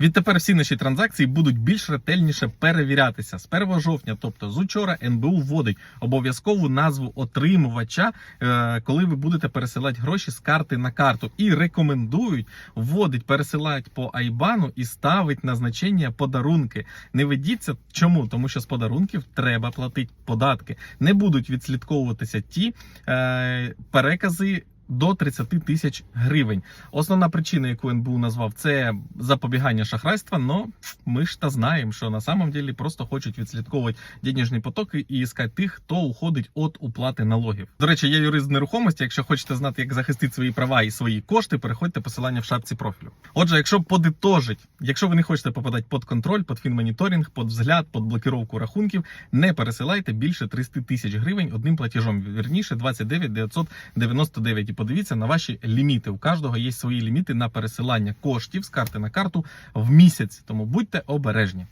Відтепер всі наші транзакції будуть більш ретельніше перевірятися. З 1 жовтня, тобто з учора, НБУ вводить обов'язкову назву отримувача, е, коли ви будете пересилати гроші з карти на карту. І рекомендують вводить, пересилають по Айбану і ставить на значення подарунки. Не ведіться чому? Тому що з подарунків треба платити податки. Не будуть відслідковуватися ті е, перекази. До 30 тисяч гривень. Основна причина, яку НБУ назвав, це запобігання шахрайства. Но ми ж та знаємо, що на самом деле просто хочуть відслідковувати денежні потоки і іскати тих, хто уходить від уплати налогів. До речі, я юрист нерухомості. Якщо хочете знати, як захистити свої права і свої кошти, переходьте посилання в шапці профілю. Отже, якщо подитожить, якщо ви не хочете попадати під контроль, під фінмоніторинг, під взгляд, під блокировку рахунків, не пересилайте більше 30 тисяч гривень одним платежом. Вірніше 29 999. Подивіться на ваші ліміти. У кожного є свої ліміти на пересилання коштів з карти на карту в місяць. Тому будьте обережні.